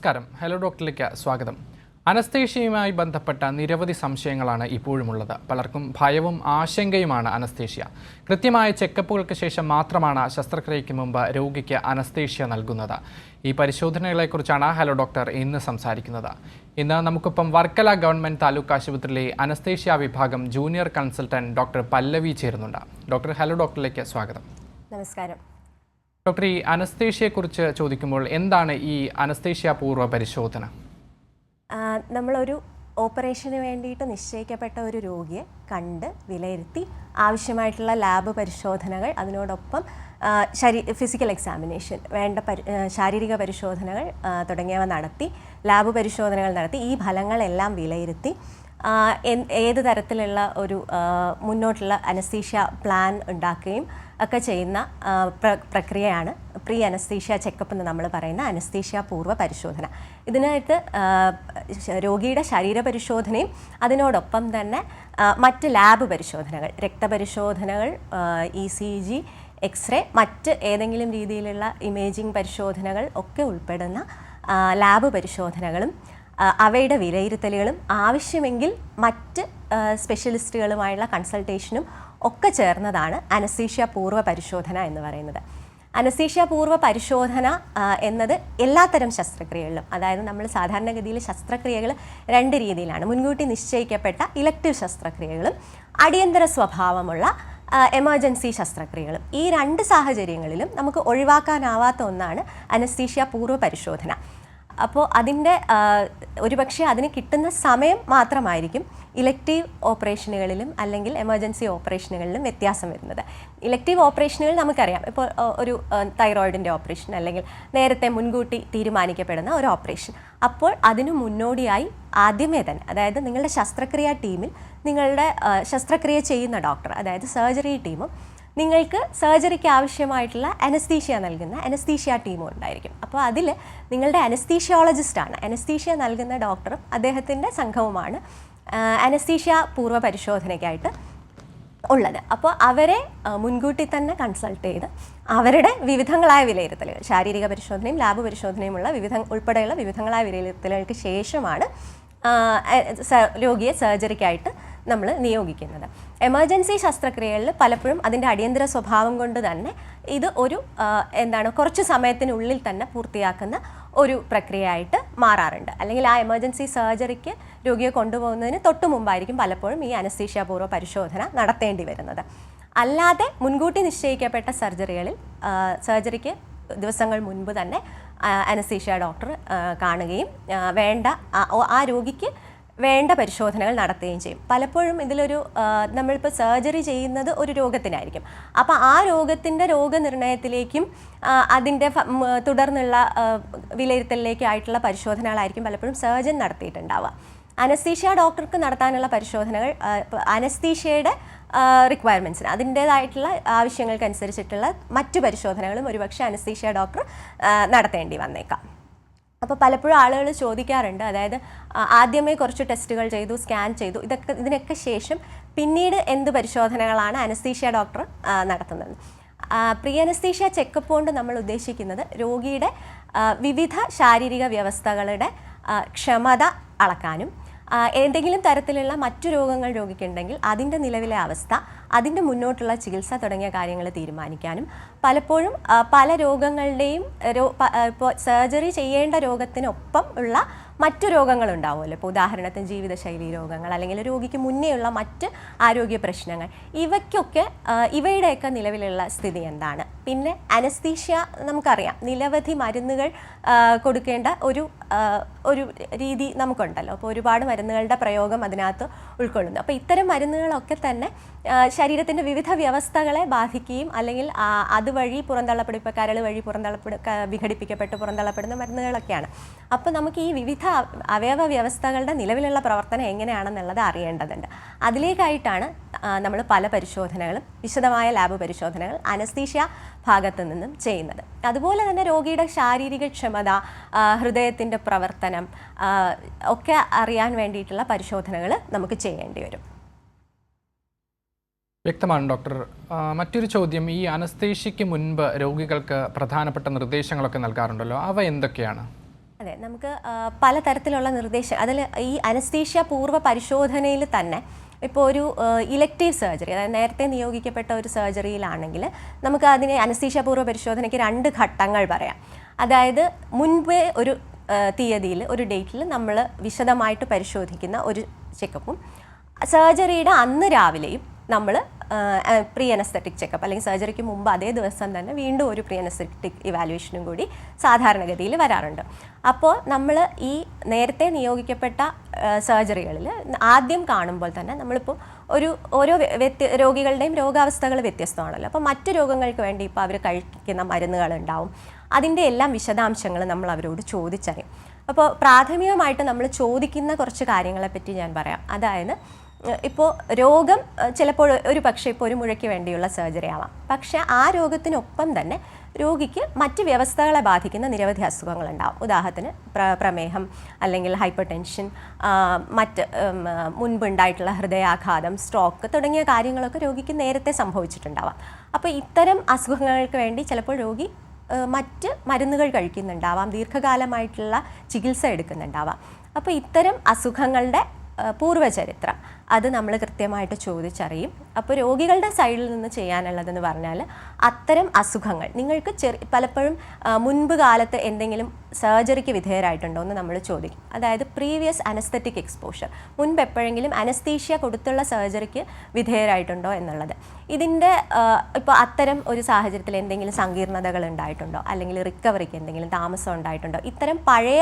നമസ്കാരം. ഹലോ ഡോക്ടറിലേക്ക് സ്വാഗതം. അനസ്തേഷ്യയുമായി ബന്ധപ്പെട്ട നിരവധി സംശയങ്ങളാണ് ഇപ്പോഴുമുള്ളത്. പലർക്കും ഭയവും ആശങ്കയുമാണ് അനസ്തേഷ്യ. കൃത്യമായ ചെക്കപ്പുകൾക്ക് ശേഷം മാത്രമാണ് ശസ്ത്രക്രിയയ്ക്ക് മുമ്പ് രോഗിക്ക് അനസ്തേഷ്യ നൽകുന്നത്. ഈ പരിശോധനകളെക്കുറിച്ചാണ് ഹലോ ഡോക്ടർ ഇന്ന് സംസാരിക്കുന്നത്. ഇന്ന് നമുക്കൊപ്പം വർക്കല ഗവൺമെന്റ് താലൂക്ക് ആശുപത്രിയിലെ അനസ്തേഷ്യ വിഭാഗം ജൂനിയർ കൺസൾട്ടന്റ് ഡോക്ടർ പല്ലവി ചേരുന്നുണ്ട്. ഡോക്ടർ ഹലോ ഡോക്ടറിലേക്ക് സ്വാഗതം. നമസ്കാരം. ഡോക്ടർ ഈ അനസ്തേഷ്യയെക്കുറിച്ച് ചോദിക്കുമ്പോൾ എന്താണ് ഈ അനസ്തേഷ്യ പൂർവ പരിശോധന നമ്മളൊരു ഓപ്പറേഷന് വേണ്ടിയിട്ട് നിശ്ചയിക്കപ്പെട്ട ഒരു രോഗിയെ കണ്ട് വിലയിരുത്തി ആവശ്യമായിട്ടുള്ള ലാബ് പരിശോധനകൾ അതിനോടൊപ്പം ശരീ ഫിസിക്കൽ എക്സാമിനേഷൻ വേണ്ട പരി ശാരീരിക പരിശോധനകൾ തുടങ്ങിയവ നടത്തി ലാബ് പരിശോധനകൾ നടത്തി ഈ ഫലങ്ങളെല്ലാം വിലയിരുത്തി ഏത് തരത്തിലുള്ള ഒരു മുന്നോട്ടുള്ള അനസ്തീഷ്യ പ്ലാൻ ഉണ്ടാക്കുകയും ഒക്കെ ചെയ്യുന്ന പ്ര- പ്രക്രിയയാണ് പ്രീ അനസ്തീഷ്യ ചെക്കപ്പ് എന്ന് നമ്മൾ പറയുന്ന അനസ്തീഷ്യ പൂർവ പരിശോധന. ഇതിനായിട്ട് രോഗിയുടെ ശരീര പരിശോധനയും അതിനോടൊപ്പം തന്നെ മറ്റ് ലാബ് പരിശോധനകൾ രക്തപരിശോധനകൾ E C G x ray മറ്റ് ഏതെങ്കിലും രീതിയിലുള്ള ഇമേജിംഗ് പരിശോധനകൾ ഒക്കെ ഉൾപ്പെടുന്ന ലാബ് പരിശോധനകളും അവയുടെ വിലയിരുത്തലുകളും ആവശ്യമെങ്കിൽ മറ്റ് സ്പെഷ്യലിസ്റ്റുകളുമായുള്ള കൺസൾട്ടേഷനും ഒക്കെ ചേർന്നതാണ് അനസീഷ്യ പൂർവ പരിശോധന എന്ന് പറയുന്നത്. അനസീഷ്യ പൂർവ പരിശോധന എന്നത് എല്ലാത്തരം ശസ്ത്രക്രിയകളിലും അതായത് നമ്മൾ സാധാരണഗതിയിൽ ശസ്ത്രക്രിയകൾ രണ്ട് രീതിയിലാണ് മുൻകൂട്ടി നിശ്ചയിക്കപ്പെട്ട ഇലക്ടീവ് ശസ്ത്രക്രിയകളും അടിയന്തര സ്വഭാവമുള്ള എമർജൻസി ശസ്ത്രക്രിയകളും. ഈ രണ്ട് സാഹചര്യങ്ങളിലും നമുക്ക് ഒഴിവാക്കാനാവാത്ത ഒന്നാണ് അനസ്തീഷ്യ പൂർവ പരിശോധന. അപ്പോൾ അതിന്റെ ഒരു പക്ഷേ അതിന് കിട്ടുന്ന സമയം മാത്രമായിരിക്കും ഇലക്റ്റീവ് ഓപ്പറേഷനുകളിലും അല്ലെങ്കിൽ എമർജൻസി ഓപ്പറേഷനുകളിലും വ്യത്യാസം വരുന്നത്. ഇലക്റ്റീവ് ഓപ്പറേഷനുകൾ നമുക്കറിയാം. ഇപ്പോൾ ഒരു തൈറോയിഡിന്റെ ഓപ്പറേഷൻ അല്ലെങ്കിൽ നേരത്തെ മുൻകൂട്ടി തീരുമാനിക്കപ്പെടുന്ന ഒരു ഓപ്പറേഷൻ. അപ്പോൾ അതിനു മുന്നോടിയായി ആദ്യമേ തന്നെ അതായത് നിങ്ങളുടെ ശസ്ത്രക്രിയ ടീമിൽ നിങ്ങളുടെ ശസ്ത്രക്രിയ ചെയ്യുന്ന ഡോക്ടർ അതായത് സർജറി ടീമും നിങ്ങൾക്ക് സർജറിക്ക് ആവശ്യമായിട്ടുള്ള അനസ്തീഷ്യ നൽകുന്ന അനസ്തീഷ്യ ടീമും ഉണ്ടായിരിക്കും. അപ്പോൾ അതിൽ നിങ്ങളുടെ അനസ്തീഷ്യോളജിസ്റ്റാണ് അനസ്തീഷ്യ നൽകുന്ന ഡോക്ടറും അദ്ദേഹത്തിന്റെ സംഘവുമാണ് അനസ്തീഷ്യ പൂർവ പരിശോധനയ്ക്കായിട്ട് ഉള്ളത്. അപ്പോൾ അവരെ മുൻകൂട്ടി തന്നെ കൺസൾട്ട് ചെയ്ത് അവരുടെ വിവിധങ്ങളായ വിലയിരുത്തലുകൾ ശാരീരിക പരിശോധനയും ലാബ് പരിശോധനയുമുള്ള വിവിധ ഉൾപ്പെടെയുള്ള വിവിധങ്ങളായ വിലയിരുത്തലുകൾക്ക് ശേഷമാണ് രോഗിയെ സർജറിക്കായിട്ട് നമ്മൾ നിയോഗിക്കുന്നത്. എമർജൻസി ശസ്ത്രക്രിയകളിൽ പലപ്പോഴും അതിന്റെ അടിയന്തര സ്വഭാവം കൊണ്ട് തന്നെ ഇത് ഒരു എന്താണ് കുറച്ച് സമയത്തിനുള്ളിൽ തന്നെ പൂർത്തിയാക്കുന്ന ഒരു പ്രക്രിയയായിട്ട് മാറാറുണ്ട്. അല്ലെങ്കിൽ ആ എമർജൻസി സർജറിക്ക് രോഗിയെ കൊണ്ടുപോകുന്നതിന് തൊട്ട് മുമ്പായിരിക്കും പലപ്പോഴും ഈ അനസ്തീഷ്യാപൂർവ പരിശോധന നടത്തേണ്ടി വരുന്നത്. അല്ലാതെ മുൻകൂട്ടി നിശ്ചയിക്കപ്പെട്ട സർജറികളിൽ സർജറിക്ക് ദിവസങ്ങൾ മുൻപ് തന്നെ അനസീഷ്യ ഡോക്ടർ കാണുകയും വേണ്ട ആ- രോഗിക്ക് വേണ്ട പരിശോധനകൾ നടത്തുകയും ചെയ്യും. പലപ്പോഴും ഇതിലൊരു നമ്മളിപ്പോൾ സർജറി ചെയ്യുന്നത് ഒരു രോഗത്തിനായിരിക്കും. അപ്പോൾ ആ രോഗത്തിന്റെ രോഗനിർണയത്തിലേക്കും അതിന്റെ തുടർന്നുള്ള വിലയിരുത്തലിലേക്കായിട്ടുള്ള പരിശോധനകളായിരിക്കും പലപ്പോഴും സർജൻ നടത്തിയിട്ടുണ്ടാവുക. അനസ്തീഷ്യ ഡോക്ടർക്ക് നടത്താനുള്ള പരിശോധനകൾ അനസ്തീഷ്യയുടെ റിക്വയർമെന്റ്സിന് അതിന്റേതായിട്ടുള്ള ആവശ്യങ്ങൾക്കനുസരിച്ചിട്ടുള്ള മറ്റു പരിശോധനകളും ഒരുപക്ഷെ അനസ്തീഷ്യ ഡോക്ടർ നടത്തേണ്ടി വന്നേക്കാം. അപ്പോൾ പലപ്പോഴും ആളുകൾ ചോദിക്കാറുണ്ട്. അതായത് ആദ്യമേ കുറച്ച് ടെസ്റ്റുകൾ ചെയ്തു സ്കാൻ ചെയ്തു ഇതൊക്കെ ഇതിനൊക്കെ ശേഷം പിന്നീട് എന്ത് പരിശോധനകളാണ് അനസ്തീഷ്യ ഡോക്ടർ നടത്തുന്നത്? പ്രീ അനസ്തീഷ്യ ചെക്കപ്പ് കൊണ്ട് നമ്മൾ ഉദ്ദേശിക്കുന്നത് രോഗിയുടെ വിവിധ ശാരീരിക വ്യവസ്ഥകളുടെ ക്ഷമത അളക്കാനും ഏതെങ്കിലും തരത്തിലുള്ള മറ്റു രോഗങ്ങൾ രോഗിക്കുണ്ടെങ്കിൽ അതിന്റെ നിലവിലെ അവസ്ഥ അതിന്റെ മുന്നോട്ടുള്ള ചികിത്സ തുടങ്ങിയ കാര്യങ്ങൾ തീരുമാനിക്കാനും പലപ്പോഴും പല രോഗങ്ങളുടെയും ഇപ്പോൾ സർജറി ചെയ്യേണ്ട രോഗത്തിനൊപ്പം ഉള്ള മറ്റു രോഗങ്ങൾ ഉണ്ടാവുമല്ലോ ഇപ്പോൾ ഉദാഹരണത്തിന് ജീവിതശൈലി രോഗങ്ങൾ അല്ലെങ്കിൽ രോഗിക്ക് മുന്നേയുള്ള മറ്റ് ആരോഗ്യ പ്രശ്നങ്ങൾ. ഇവയ്ക്കൊക്കെ ഇവയുടെയൊക്കെ നിലവിലുള്ള സ്ഥിതി എന്താണ്? പിന്നെ അനസ്തീഷ്യ നമുക്കറിയാം. നിരവധി മരുന്നുകൾ കൊടുക്കേണ്ട ഒരു ഒരു രീതി നമുക്കുണ്ടല്ലോ. അപ്പോൾ ഒരുപാട് മരുന്നുകളുടെ പ്രയോഗം അതിനകത്ത് ഉൾക്കൊള്ളുന്നു. അപ്പോൾ ഇത്തരം മരുന്നുകളൊക്കെ തന്നെ ശരീരത്തിന്റെ വിവിധ വ്യവസ്ഥകളെ ബാധിക്കുകയും അല്ലെങ്കിൽ അതുവഴി പുറന്തള്ളപ്പെടും ഇപ്പോൾ കരൾ വഴി പുറന്തള്ളപ്പെടു വിഘടിപ്പിക്കപ്പെട്ട് പുറന്തള്ളപ്പെടുന്ന മരുന്നുകളൊക്കെയാണ്. അപ്പോൾ നമുക്ക് ഈ വിവിധ അവയവ വ്യവസ്ഥകളുടെ നിലവിലുള്ള പ്രവർത്തനം എങ്ങനെയാണെന്നുള്ളത് അറിയേണ്ടതുണ്ട്. അതിലേക്കായിട്ടാണ് നമ്മൾ പല പരിശോധനകളും വിശദമായ ലാബ് പരിശോധനകൾ അനസ്തീഷ്യ ഭാഗത്തു നിന്നും ചെയ്യുന്നത്. അതുപോലെ തന്നെ രോഗിയുടെ ശാരീരിക ക്ഷമത ഹൃദയത്തിന്റെ പ്രവർത്തനം ഒക്കെ അറിയാൻ വേണ്ടിയിട്ടുള്ള പരിശോധനകൾ നമുക്ക് ചെയ്യേണ്ടി വരും. വ്യക്തമാണ് ഡോക്ടർ. മറ്റൊരു ചോദ്യം ഈ അനസ്തേഷ്യയ്ക്ക് മുൻപ് രോഗികൾക്ക് പ്രധാനപ്പെട്ട നിർദ്ദേശങ്ങളൊക്കെ നൽകാറുണ്ടല്ലോ അവ എന്തൊക്കെയാണ്? അതെ നമുക്ക് പലതരത്തിലുള്ള നിർദ്ദേശം അതിൽ ഈ അനസ്തീഷ്യ പൂർവ പരിശോധനയിൽ തന്നെ ഇപ്പോൾ ഒരു ഇലക്റ്റീവ് സർജറി അതായത് നേരത്തെ നിയോഗിക്കപ്പെട്ട ഒരു സർജറിയിലാണെങ്കിൽ നമുക്ക് അതിനെ അനസ്തീഷപൂർവ പരിശോധനയ്ക്ക് രണ്ട് ഘട്ടങ്ങൾ പറയാം. അതായത് മുൻപേ ഒരു തീയതിയിൽ ഒരു ഡേറ്റിൽ നമ്മൾ വിശദമായിട്ട് പരിശോധിക്കുന്ന ഒരു ചെക്കപ്പും സർജറിയുടെ അന്ന് രാവിലെയും നമ്മൾ പ്രീ അനസ്തറ്റിക് ചെക്കപ്പ് അല്ലെങ്കിൽ സർജറിക്ക് മുമ്പ് അതേ ദിവസം തന്നെ വീണ്ടും ഒരു പ്രീ അനസ്തറ്റിക് ഇവാലുവേഷനും കൂടി സാധാരണഗതിയിൽ വരാറുണ്ട്. അപ്പോൾ നമ്മൾ ഈ നേരത്തെ നിയോഗിക്കപ്പെട്ട സർജറികളിൽ ആദ്യം കാണുമ്പോൾ തന്നെ നമ്മളിപ്പോൾ ഒരു ഓരോ വ്യ- വ്യത്യ രോഗികളുടെയും രോഗാവസ്ഥകൾ വ്യത്യസ്തമാണല്ലോ. അപ്പോൾ മറ്റു രോഗങ്ങൾക്ക് വേണ്ടി ഇപ്പോൾ അവർ കഴിക്കുന്ന മരുന്നുകളുണ്ടാവും. അതിന്റെ എല്ലാം വിശദാംശങ്ങൾ നമ്മൾ അവരോട് ചോദിച്ചറിയും. അപ്പോൾ പ്രാഥമികമായിട്ട് നമ്മൾ ചോദിക്കുന്ന കുറച്ച് കാര്യങ്ങളെപ്പറ്റി ഞാൻ പറയാം. അതായത് ഇപ്പോൾ രോഗം ചിലപ്പോൾ ഒരു പക്ഷേ ഇപ്പോൾ ഒരു മുഴയ്ക്ക് വേണ്ടിയുള്ള സർജറി ആവാം. പക്ഷേ ആ രോഗത്തിനൊപ്പം തന്നെ രോഗിക്ക് മറ്റ് വ്യവസ്ഥകളെ ബാധിക്കുന്ന നിരവധി അസുഖങ്ങളുണ്ടാവും. ഉദാഹരണത്തിന് പ്ര പ്രമേഹം അല്ലെങ്കിൽ ഹൈപ്പർ ടെൻഷൻ മറ്റ് മുൻപുണ്ടായിട്ടുള്ള ഹൃദയാഘാതം സ്ട്രോക്ക് തുടങ്ങിയ കാര്യങ്ങളൊക്കെ രോഗിക്ക് നേരത്തെ സംഭവിച്ചിട്ടുണ്ടാവാം. അപ്പോൾ ഇത്തരം അസുഖങ്ങൾക്ക് വേണ്ടി ചിലപ്പോൾ രോഗി മറ്റ് മരുന്നുകൾ കഴിക്കുന്നുണ്ടാവാം ദീർഘകാലമായിട്ടുള്ള ചികിത്സ എടുക്കുന്നുണ്ടാവാം. അപ്പോൾ ഇത്തരം അസുഖങ്ങളുടെ പൂർവചരിത്രം അത് നമ്മൾ കൃത്യമായിട്ട് ചോദിച്ചറിയും. അപ്പോൾ രോഗികളുടെ സൈഡിൽ നിന്ന് ചെയ്യാനുള്ളതെന്ന് പറഞ്ഞാൽ അത്തരം അസുഖങ്ങൾ. നിങ്ങൾക്ക് ചെറി പലപ്പോഴും മുൻപ് കാലത്ത് എന്തെങ്കിലും സർജറിക്ക് വിധേയരായിട്ടുണ്ടോ എന്ന് നമ്മൾ ചോദിക്കും. അതായത് പ്രീവിയസ് അനസ്തറ്റിക് എക്സ്പോഷർ. മുൻപ് എപ്പോഴെങ്കിലും അനസ്തീഷ്യ കൊടുത്തുള്ള സർജറിക്ക് വിധേയരായിട്ടുണ്ടോ എന്നുള്ളത്. ഇതിന്റെ ഇപ്പോൾ അത്തരം ഒരു സാഹചര്യത്തിൽ എന്തെങ്കിലും സങ്കീർണതകൾ ഉണ്ടായിട്ടുണ്ടോ? അല്ലെങ്കിൽ റിക്കവറിക്ക് എന്തെങ്കിലും താമസം ഉണ്ടായിട്ടുണ്ടോ? ഇത്തരം പഴയ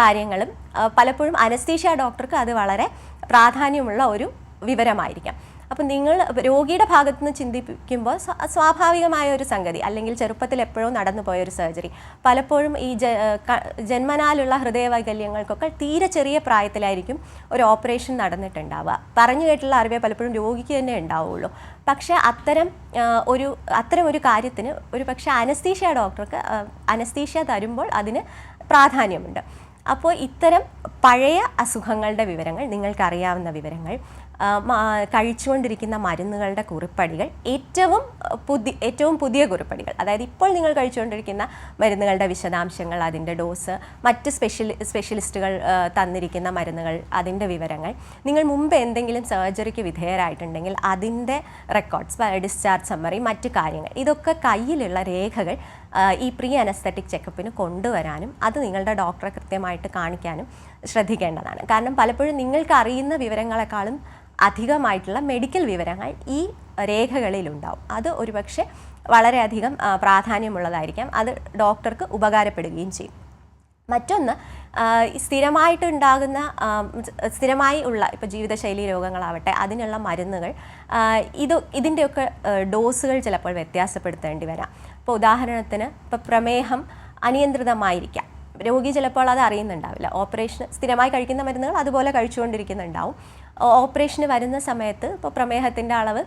കാര്യങ്ങളും പലപ്പോഴും അനസ്തീഷ്യ ഡോക്ടർക്ക് അത് വളരെ പ്രാധാന്യമുള്ള ഒരു വിവരമായിരിക്കാം. അപ്പം നിങ്ങൾ രോഗിയുടെ ഭാഗത്തു നിന്ന് ചിന്തിപ്പിക്കുമ്പോൾ സ്വാഭാവികമായ ഒരു സംഗതി അല്ലെങ്കിൽ ചെറുപ്പത്തിൽ എപ്പോഴോ നടന്നു പോയ ഒരു സർജറി. പലപ്പോഴും ഈ ജന്മനാലുള്ള ഹൃദയവൈകല്യങ്ങൾക്കൊക്കെ തീരെ ചെറിയ പ്രായത്തിലായിരിക്കും ഒരു ഓപ്പറേഷൻ നടന്നിട്ടുണ്ടാവുക. പറഞ്ഞു കേട്ടുള്ള അറിവേ പലപ്പോഴും രോഗിക്ക് തന്നെ ഉണ്ടാവുള്ളൂ. പക്ഷേ അത്തരം ഒരു അത്തരം ഒരു കാര്യത്തിന് ഒരു പക്ഷേ അനസ്തീഷ്യ ഡോക്ടർക്ക് അനസ്തീഷ്യ തരുമ്പോൾ അതിന് പ്രാധാന്യമുണ്ട്. അപ്പോൾ ഇത്തരം പഴയ അസുഖങ്ങളുടെ വിവരങ്ങൾ നിങ്ങൾക്കറിയാവുന്ന വിവരങ്ങൾ കഴിച്ചുകൊണ്ടിരിക്കുന്ന മരുന്നുകളുടെ കുറിപ്പടികൾ ഏറ്റവും പുതിയ ഏറ്റവും പുതിയ കുറിപ്പടികൾ അതായത് ഇപ്പോൾ നിങ്ങൾ കഴിച്ചുകൊണ്ടിരിക്കുന്ന മരുന്നുകളുടെ വിശദാംശങ്ങൾ അതിന്റെ ഡോസ് മറ്റ് സ്പെഷ്യലി സ്പെഷ്യലിസ്റ്റുകൾ തന്നിരിക്കുന്ന മരുന്നുകൾ അതിന്റെ വിവരങ്ങൾ നിങ്ങൾ മുമ്പ് എന്തെങ്കിലും സർജറിക്ക് വിധേയരായിട്ടുണ്ടെങ്കിൽ അതിന്റെ റെക്കോർഡ്സ് ഡിസ്ചാർജ് സമ്മറി മറ്റു കാര്യങ്ങൾ ഇതൊക്കെ കയ്യിലുള്ള രേഖകൾ ഈ പ്രീ അനസ്തറ്റിക് ചെക്കപ്പിന് കൊണ്ടുവരാനും അത് നിങ്ങളുടെ ഡോക്ടറെ കൃത്യമായിട്ട് കാണിക്കാനും ശ്രദ്ധിക്കേണ്ടതാണ്. കാരണം പലപ്പോഴും നിങ്ങൾക്ക് അറിയുന്ന വിവരങ്ങളെക്കാളും അധികമായിട്ടുള്ള മെഡിക്കൽ വിവരങ്ങൾ ഈ രേഖകളിലുണ്ടാവും. അത് ഒരുപക്ഷെ വളരെയധികം പ്രാധാന്യമുള്ളതായിരിക്കാം. അത് ഡോക്ടർക്ക് ഉപകാരപ്പെടുകയും ചെയ്യും. മറ്റൊന്ന് സ്ഥിരമായിട്ട് ഉണ്ടാകുന്ന സ്ഥിരമായി ഉള്ള ഇപ്പോൾ ജീവിതശൈലി രോഗങ്ങളാവട്ടെ അതിനുള്ള മരുന്നുകൾ ഇത് ഇതിന്റെയൊക്കെ ഡോസുകൾ ചിലപ്പോൾ വ്യത്യാസപ്പെടുത്തേണ്ടി വരാം. ഇപ്പോൾ ഉദാഹരണത്തിന് ഇപ്പോൾ പ്രമേഹം അനിയന്ത്രിതമായിരിക്കാം. രോഗി ചിലപ്പോൾ അത് അറിയുന്നുണ്ടാവില്ല. ഓപ്പറേഷൻ സ്ഥിരമായി കഴിക്കുന്ന മരുന്നുകൾ അതുപോലെ കഴിച്ചുകൊണ്ടിരിക്കുന്നുണ്ടാവും. ഓപ്പറേഷന് വരുന്ന സമയത്ത് ഇപ്പോൾ പ്രമേഹത്തിന്റെ അളവ്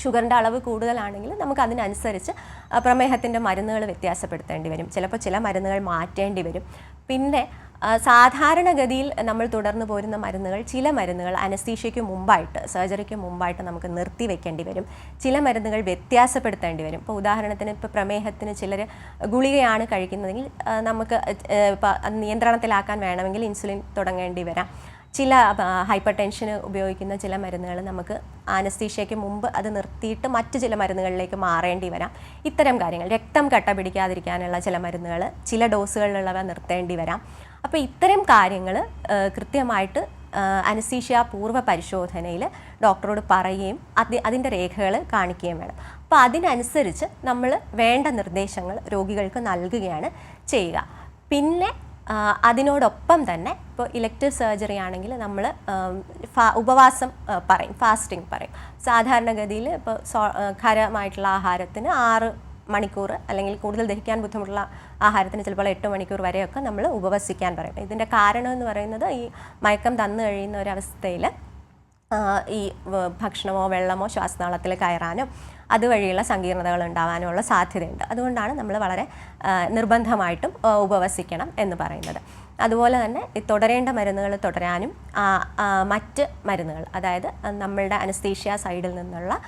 ഷുഗറിന്റെ അളവ് കൂടുതലാണെങ്കിൽ നമുക്ക് അതിനനുസരിച്ച് പ്രമേഹത്തിന്റെ മരുന്നുകൾ വ്യത്യാസപ്പെടുത്തേണ്ടി വരും. ചിലപ്പോൾ ചില മരുന്നുകൾ മാറ്റേണ്ടി വരും. പിന്നെ സാധാരണഗതിയിൽ നമ്മൾ തുടർന്ന് പോരുന്ന മരുന്നുകൾ ചില മരുന്നുകൾ അനസ്തീഷ്യയ്ക്ക് മുമ്പായിട്ട് സർജറിക്ക് മുമ്പായിട്ട് നമുക്ക് നിർത്തി വെക്കേണ്ടി വരും. ചില മരുന്നുകൾ വ്യത്യാസപ്പെടുത്തേണ്ടി വരും. ഇപ്പോൾ ഉദാഹരണത്തിന് ഇപ്പോൾ പ്രമേഹത്തിന് ചിലർ ഗുളികയാണ് കഴിക്കുന്നതെങ്കിൽ നമുക്ക് നിയന്ത്രണത്തിലാക്കാൻ വേണമെങ്കിൽ ഇൻസുലിൻ തുടങ്ങേണ്ടി വരാം. ചില ഹൈപ്പർ ടെൻഷന് ഉപയോഗിക്കുന്ന ചില മരുന്നുകൾ നമുക്ക് ആനസ്തീഷ്യയ്ക്ക് മുമ്പ് അത് നിർത്തിയിട്ട് മറ്റ് ചില മരുന്നുകളിലേക്ക് മാറേണ്ടി വരാം. ഇത്തരം കാര്യങ്ങൾ. രക്തം കട്ട പിടിക്കാതിരിക്കാനുള്ള ചില മരുന്നുകൾ ചില ഡോസുകളിലുള്ളവ നിർത്തേണ്ടി വരാം. അപ്പോൾ ഇത്തരം കാര്യങ്ങൾ കൃത്യമായിട്ട് അനസീഷ്യ പൂർവ പരിശോധനയിൽ ഡോക്ടറോട് പറയുകയും അതി അതിന്റെ രേഖകൾ കാണിക്കുകയും വേണം. അപ്പോൾ അതിനനുസരിച്ച് നമ്മൾ വേണ്ട നിർദ്ദേശങ്ങൾ രോഗികൾക്ക് നൽകുകയാണ് ചെയ്യുക. പിന്നെ അതിനോടൊപ്പം തന്നെ ഇപ്പോൾ ഇലക്ട്രിക് സർജറി ആണെങ്കിൽ നമ്മൾ ഉപവാസം പറയും ഫാസ്റ്റിംഗ് പറയും. സാധാരണഗതിയിൽ ഇപ്പോൾ ഖരമായിട്ടുള്ള ആഹാരത്തിന് ആറ് മണിക്കൂർ അല്ലെങ്കിൽ കൂടുതൽ ദഹിക്കാൻ ബുദ്ധിമുട്ടുള്ള ആഹാരത്തിന് ചിലപ്പോൾ എട്ട് മണിക്കൂർ വരെയൊക്കെ നമ്മൾ ഉപവസിക്കാൻ പറയും ഇതിന്റെ കാരണം എന്ന് പറയുന്നത് ഈ മയക്കം തന്നു കഴിയുന്ന ഒരവസ്ഥയിൽ ഈ ഭക്ഷണമോ വെള്ളമോ ശ്വാസനാളത്തിൽ കയറാനും അതുവഴിയുള്ള സങ്കീർണതകൾ ഉണ്ടാവാനുമുള്ള സാധ്യതയുണ്ട്. അതുകൊണ്ടാണ് നമ്മൾ വളരെ നിർബന്ധമായിട്ടും ഉപവസിക്കണം എന്ന് പറയുന്നത്. അതുപോലെ തന്നെ തുടരേണ്ട മരുന്നുകൾ തുടരാനും മറ്റ് മരുന്നുകൾ അതായത് നമ്മളുടെ അനസ്തീഷ്യ സൈഡിൽ നിന്നുള്ള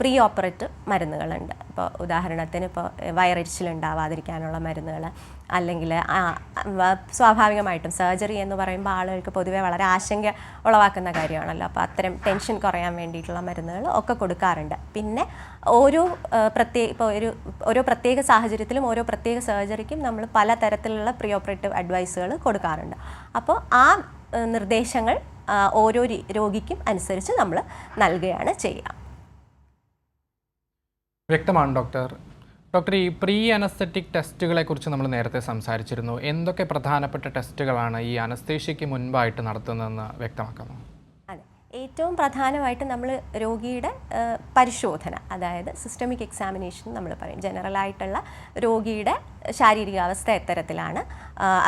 പ്രീ ഓപ്പറേറ്റ് മരുന്നുകളുണ്ട്. ഇപ്പോൾ ഉദാഹരണത്തിന് ഇപ്പോൾ വയറിച്ചിലുണ്ടാവാതിരിക്കാനുള്ള മരുന്നുകൾ അല്ലെങ്കിൽ സ്വാഭാവികമായിട്ടും സർജറി എന്ന് പറയുമ്പോൾ ആളുകൾക്ക് പൊതുവേ വളരെ ആശങ്ക ഉളവാക്കുന്ന കാര്യമാണല്ലോ. അപ്പോൾ അത്തരം ടെൻഷൻ കുറയാൻ വേണ്ടിയിട്ടുള്ള മരുന്നുകൾ ഒക്കെ കൊടുക്കാറുണ്ട്. പിന്നെ ഓരോ പ്രത്യേക ഇപ്പോൾ ഒരു ഓരോ പ്രത്യേക സാഹചര്യത്തിലും ഓരോ പ്രത്യേക സർജറിക്കും നമ്മൾ പല തരത്തിലുള്ള പ്രീ ഓപ്പറേറ്റീവ് അഡ്വൈസുകൾ കൊടുക്കാറുണ്ട്. അപ്പോൾ ആ നിർദ്ദേശങ്ങൾ ഓരോ രോഗിക്കും അനുസരിച്ച് നമ്മൾ നൽകുകയാണ് ചെയ്യുക. വ്യക്തമാണ് ഡോക്ടർ. ഡോക്ടർ ഈ പ്രീ അനസ്തറ്റിക് ടെസ്റ്റുകളെ കുറിച്ച് നമ്മൾ നേരത്തെ സംസാരിച്ചിരുന്നു. എന്തൊക്കെ പ്രധാനപ്പെട്ട ടെസ്റ്റുകളാണ് ഈ അനസ്തേഷ്യയ്ക്ക് മുൻപായിട്ട് നടത്തുന്നതെന്ന് വ്യക്തമാക്കാമോ? അതെ. ഏറ്റവും പ്രധാനമായിട്ട് നമ്മൾ രോഗിയുടെ പരിശോധന അതായത് സിസ്റ്റമിക് എക്സാമിനേഷൻ നമ്മൾ പറയും. ജനറലായിട്ടുള്ള രോഗിയുടെ ശാരീരികാവസ്ഥ എത്തരത്തിലാണ്.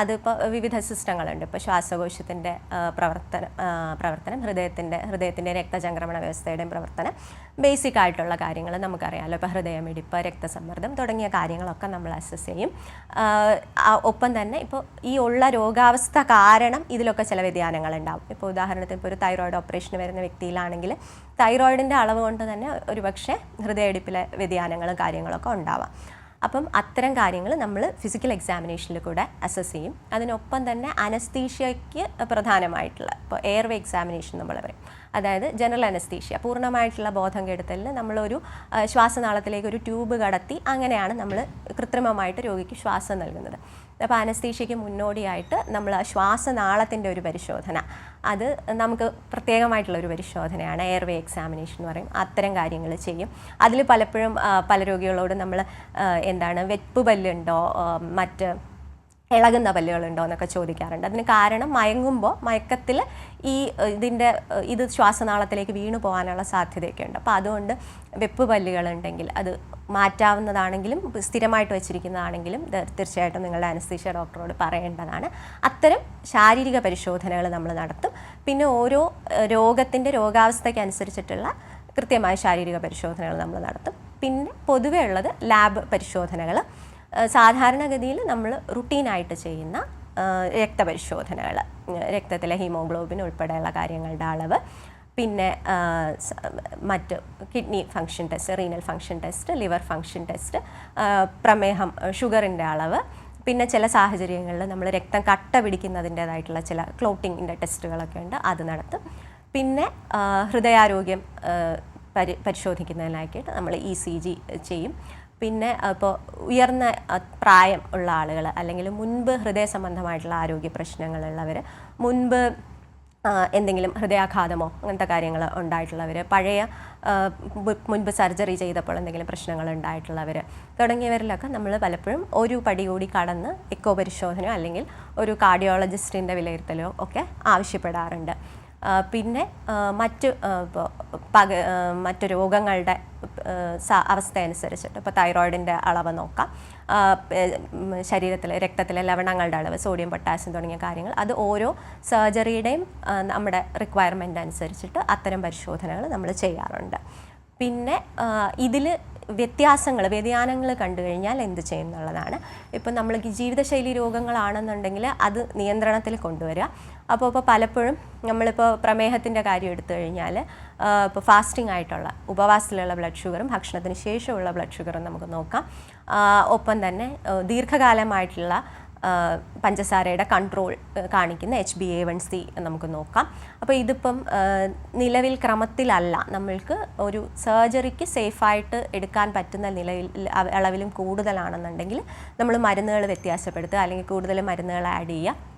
അതിപ്പോൾ വിവിധ സിസ്റ്റങ്ങളുണ്ട്. ഇപ്പോൾ ശ്വാസകോശത്തിന്റെ പ്രവർത്തനം പ്രവർത്തനം ഹൃദയത്തിന്റെ ഹൃദയത്തിന്റെ രക്തചംക്രമണ വ്യവസ്ഥയുടെയും പ്രവർത്തനം ബേസിക് ആയിട്ടുള്ള കാര്യങ്ങൾ നമുക്കറിയാമല്ലോ ഇപ്പോൾ ഹൃദയമിടിപ്പ് രക്തസമ്മർദ്ദം തുടങ്ങിയ കാര്യങ്ങളൊക്കെ നമ്മൾ അസസ് ചെയ്യും. ഒപ്പം തന്നെ ഇപ്പോൾ ഈ ഉള്ള രോഗാവസ്ഥ കാരണം ഇതിലൊക്കെ ചില വ്യതിയാനങ്ങൾ ഉണ്ടാവും ഇപ്പോൾ ഉദാഹരണത്തിന് ഇപ്പോൾ ഒരു തൈറോയിഡ് ഓപ്പറേഷന് വരുന്ന വ്യക്തിയിലാണെങ്കിൽ തൈറോയിഡിന്റെ അളവ് കൊണ്ട് തന്നെ ഒരുപക്ഷെ ഹൃദയമിടിപ്പിലെ വ്യതിയാനങ്ങളും കാര്യങ്ങളൊക്കെ ഉണ്ടാവാം. അപ്പം അത്തരം കാര്യങ്ങൾ നമ്മൾ ഫിസിക്കൽ എക്സാമിനേഷനിൽ കൂടെ അസസ് ചെയ്യും. അതിനൊപ്പം തന്നെ അനസ്തീഷ്യയ്ക്ക് പ്രധാനമായിട്ടുള്ള ഇപ്പോൾ എയർവേ എക്സാമിനേഷൻ നമ്മൾ പറയും. അതായത് ജനറൽ അനസ്തീഷ്യ പൂർണമായിട്ടുള്ള ബോധം കെടുത്തലിൽ നമ്മളൊരു ശ്വാസനാളത്തിലേക്ക് ഒരു ട്യൂബ് കടത്തി അങ്ങനെയാണ് നമ്മൾ കൃത്രിമമായിട്ട് രോഗിക്ക് ശ്വാസം നൽകുന്നത്. അപ്പോൾ അനസ്തീഷ്യയ്ക്ക് മുന്നോടിയായിട്ട് നമ്മൾ ശ്വാസനാളത്തിന്റെ ഒരു പരിശോധന. അത് നമുക്ക് പ്രത്യേകമായിട്ടുള്ള ഒരു പരിശോധനയാണ്. എയർവേ എക്സാമിനേഷൻ എന്ന് പറയും. അത്തരം കാര്യങ്ങൾ ചെയ്യും. അതിൽ പലപ്പോഴും പല രോഗികളോട് നമ്മൾ എന്താണ് വെപ്പ് പല്ലുണ്ടോ മറ്റ് ഇളകുന്ന പല്ലുകളുണ്ടോ എന്നൊക്കെ ചോദിക്കാറുണ്ട്. അതിന് കാരണം മയങ്ങുമ്പോൾ മയക്കത്തിൽ ഈ ഇതിന്റെ ഇത് ശ്വാസനാളത്തിലേക്ക് വീണു പോകാനുള്ള സാധ്യതയൊക്കെ ഉണ്ട് അപ്പോൾ അതുകൊണ്ട് വെപ്പ് പല്ലുകളുണ്ടെങ്കിൽ അത് മാറ്റാവുന്നതാണെങ്കിലും സ്ഥിരമായിട്ട് വെച്ചിരിക്കുന്നതാണെങ്കിലും തീർച്ചയായിട്ടും നിങ്ങളുടെ അനസ്തീഷ്യ ഡോക്ടറോട് പറയേണ്ടതാണ്. അത്തരം ശാരീരിക പരിശോധനകൾ നമ്മൾ നടത്തും. പിന്നെ ഓരോ രോഗത്തിന്റെ രോഗാവസ്ഥയ്ക്ക് അനുസരിച്ചിട്ടുള്ള കൃത്യമായ ശാരീരിക പരിശോധനകൾ നമ്മൾ നടത്തും. പിന്നെ പൊതുവേ ഉള്ളത് ലാബ് പരിശോധനകൾ. സാധാരണഗതിയിൽ നമ്മൾ റുട്ടീനായിട്ട് ചെയ്യുന്ന രക്തപരിശോധനകൾ രക്തത്തിലെ ഹീമോഗ്ലോബിൻ ഉൾപ്പെടെയുള്ള കാര്യങ്ങളുടെ അളവ് പിന്നെ മറ്റ് kidney function test renal function test liver function test പ്രമേഹം ഷുഗറിന്റെ അളവ് പിന്നെ ചില സാഹചര്യങ്ങളിൽ നമ്മൾ രക്തം കട്ട പിടിക്കുന്നതിന്റേതായിട്ടുള്ള ചില ക്ലോട്ടിങ്ങിന്റെ ടെസ്റ്റുകളൊക്കെ ഉണ്ട് അത് നടത്തും. പിന്നെ ഹൃദയാരോഗ്യം പരി പരിശോധിക്കുന്നതിനായിട്ട് നമ്മൾ ഇ സി ജി ചെയ്യും. പിന്നെ ഇപ്പോൾ ഉയർന്ന പ്രായം ഉള്ള ആളുകൾ അല്ലെങ്കിൽ മുൻപ് ഹൃദയ സംബന്ധമായിട്ടുള്ള ആരോഗ്യ പ്രശ്നങ്ങളുള്ളവർ മുൻപ് എന്തെങ്കിലും ഹൃദയാഘാതമോ അങ്ങനത്തെ കാര്യങ്ങൾ ഉണ്ടായിട്ടുള്ളവർ പഴയ മുൻപ് സർജറി ചെയ്തപ്പോൾ എന്തെങ്കിലും പ്രശ്നങ്ങൾ ഉണ്ടായിട്ടുള്ളവർ തുടങ്ങിയവരിലൊക്കെ നമ്മൾ പലപ്പോഴും ഒരു പടി കൂടി കടന്ന് എക്കോ പരിശോധനയോ അല്ലെങ്കിൽ ഒരു കാർഡിയോളജിസ്റ്റിന്റെ വിലയിരുത്തലോ ഒക്കെ ആവശ്യപ്പെടാറുണ്ട്. പിന്നെ മറ്റ് പക മറ്റു രോഗങ്ങളുടെ അവസ്ഥ അനുസരിച്ചിട്ട് ഇപ്പോൾ തൈറോയിഡിന്റെ അളവ് നോക്കാം. ശരീരത്തിലെ രക്തത്തിലെ ലവണങ്ങളുടെ അളവ് സോഡിയം പൊട്ടാസ്യം തുടങ്ങിയ കാര്യങ്ങൾ അത് ഓരോ സർജറിയുടെയും നമ്മുടെ റിക്വയർമെന്റ് അനുസരിച്ചിട്ട് അത്തരം പരിശോധനകൾ നമ്മൾ ചെയ്യാറുണ്ട്. പിന്നെ ഇതിൽ വ്യത്യാസങ്ങൾ വ്യതിയാനങ്ങൾ കണ്ടു കഴിഞ്ഞാൽ എന്ത് ചെയ്യുന്നുള്ളതാണ് ഇപ്പം നമ്മൾ ജീവിതശൈലി രോഗങ്ങളാണെന്നുണ്ടെങ്കിൽ അത് നിയന്ത്രണത്തിൽ കൊണ്ടുവരിക. അപ്പോൾ ഇപ്പോൾ പലപ്പോഴും നമ്മളിപ്പോൾ പ്രമേഹത്തിന്റെ കാര്യം എടുത്തു കഴിഞ്ഞാൽ ഇപ്പോൾ ഫാസ്റ്റിംഗ് ആയിട്ടുള്ള ഉപവാസത്തിലുള്ള ബ്ലഡ് ഷുഗറും ഭക്ഷണത്തിന് ശേഷമുള്ള ബ്ലഡ് ഷുഗറും നമുക്ക് നോക്കാം. ഒപ്പം തന്നെ ദീർഘകാലമായിട്ടുള്ള പഞ്ചസാരയുടെ കൺട്രോൾ കാണിക്കുന്ന H B A one C നമുക്ക് നോക്കാം. അപ്പോൾ ഇതിപ്പം നിലവിൽ ക്രമത്തിലല്ല. നമ്മൾക്ക് ഒരു സർജറിക്ക് സേഫായിട്ട് എടുക്കാൻ പറ്റുന്ന നിലയിൽ അളവിലും കൂടുതലാണെന്നുണ്ടെങ്കിൽ നമ്മൾ മരുന്നുകൾ വ്യത്യാസപ്പെടുത്തുക അല്ലെങ്കിൽ കൂടുതൽ മരുന്നുകൾ ആഡ് ചെയ്യുക.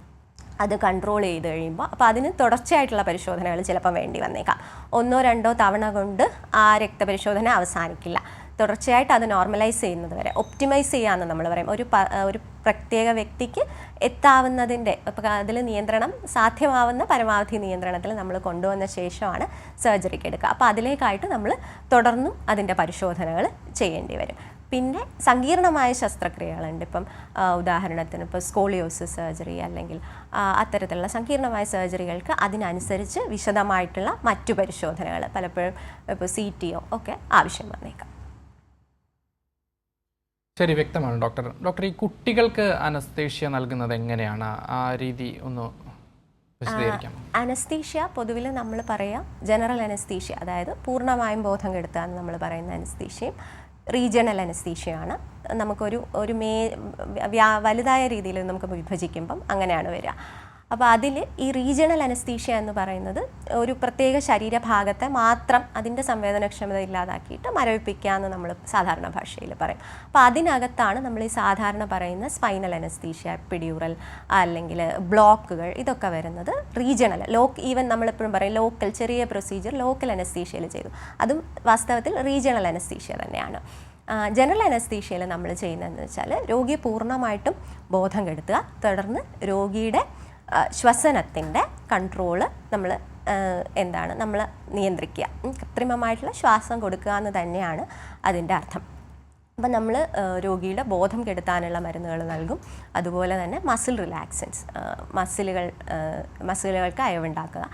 അത് കൺട്രോൾ ചെയ്ത് കഴിയുമ്പോൾ അപ്പോൾ അതിന് തുടർച്ചയായിട്ടുള്ള പരിശോധനകൾ ചിലപ്പോൾ വേണ്ടി വന്നേക്കാം. ഒന്നോ രണ്ടോ തവണ കൊണ്ട് ആ രക്തപരിശോധന അവസാനിക്കില്ല. തുടർച്ചയായിട്ട് അത് നോർമലൈസ് ചെയ്യുന്നത് വരെ ഒപ്റ്റിമൈസ് ചെയ്യാമെന്ന് നമ്മൾ പറയും. ഒരു ഒരു പ്രത്യേക വ്യക്തിക്ക് എത്താവുന്നതിന്റെ അപ്പോൾ അതിൽ നിയന്ത്രണം സാധ്യമാവുന്ന പരമാവധി നിയന്ത്രണത്തിൽ നമ്മൾ കൊണ്ടുവന്ന ശേഷമാണ് സർജറിക്ക് എടുക്കുക. അപ്പോൾ അതിലേക്കായിട്ട് നമ്മൾ തുടർന്നും അതിന്റെ പരിശോധനകൾ ചെയ്യേണ്ടി വരും. പിന്നെ സങ്കീർണമായ ശസ്ത്രക്രിയകളുണ്ട്. ഇപ്പം ഉദാഹരണത്തിന് ഇപ്പോൾ സ്കോളിയോസിസ് സർജറി അല്ലെങ്കിൽ അത്തരത്തിലുള്ള സങ്കീർണമായ സർജറികൾക്ക് അതിനനുസരിച്ച് വിശദമായിട്ടുള്ള മറ്റു പരിശോധനകൾ പലപ്പോഴും ഇപ്പോൾ സി ടി ഒ ഒക്കെ ആവശ്യം വന്നേക്കാം. ശരി വ്യക്തമാണ് ഡോക്ടർ. ഡോക്ടർ ഈ കുട്ടികൾക്ക് അനസ്തേഷ്യ നൽകുന്നത് എങ്ങനെയാണ്? ആ രീതി ഒന്ന് അനസ്തീഷ്യ പൊതുവിൽ നമ്മൾ പറയാം ജനറൽ അനസ്തീഷ്യ അതായത് പൂർണമായും ബോധം കെടുത്തുക എന്ന് നമ്മൾ പറയുന്ന അനസ്തീഷ്യയും റീജിയണൽ അനസ്തീഷ്യയാണ് നമുക്കൊരു ഒരു മേ വലുതായ രീതിയിൽ നമുക്ക് വിഭജിക്കുമ്പം അങ്ങനെയാണ് വരിക. അപ്പോൾ അതിൽ ഈ റീജിയണൽ അനസ്തീഷ്യ എന്ന് പറയുന്നത് ഒരു പ്രത്യേക ശരീരഭാഗത്തെ മാത്രം അതിന്റെ സംവേദനക്ഷമത ഇല്ലാതാക്കിയിട്ട് മരവിപ്പിക്കുക എന്ന് നമ്മൾ സാധാരണ ഭാഷയിൽ പറയും. അപ്പോൾ അതിനകത്താണ് നമ്മൾ ഈ സാധാരണ പറയുന്ന സ്പൈനൽ അനസ്തീഷ്യ പിടിയൂറൽ അല്ലെങ്കിൽ ബ്ലോക്കുകൾ ഇതൊക്കെ വരുന്നത് റീജിയണൽ ലോക്ക് ഈവൻ നമ്മളെപ്പോഴും പറയും ലോക്കൽ ചെറിയ പ്രൊസീജിയർ ലോക്കൽ അനസ്തീഷ്യയിൽ ചെയ്തു. അതും വാസ്തവത്തിൽ റീജിയണൽ അനസ്തീഷ്യ തന്നെയാണ്. ജനറൽ അനസ്തീഷ്യയിൽ നമ്മൾ ചെയ്യുന്നതെന്ന് വെച്ചാൽ രോഗിയെ പൂർണമായിട്ടും ബോധം കെടുത്തുക തുടർന്ന് രോഗിയുടെ ശ്വസനത്തിന്റെ കൺട്രോൾ നമ്മൾ എന്താണ് നമ്മൾ നിയന്ത്രിക്കുക. കൃത്രിമമായിട്ടുള്ള ശ്വാസം കൊടുക്കുക എന്ന് തന്നെയാണ് അതിന്റെ അർത്ഥം. അപ്പം നമ്മൾ രോഗിയുടെ ബോധം കെടുത്താനുള്ള മരുന്നുകൾ നൽകും. അതുപോലെ തന്നെ മസിൽ റിലാക്സൻസ് മസിലുകൾ മസിലുകൾക്ക് അയവുണ്ടാക്കുക.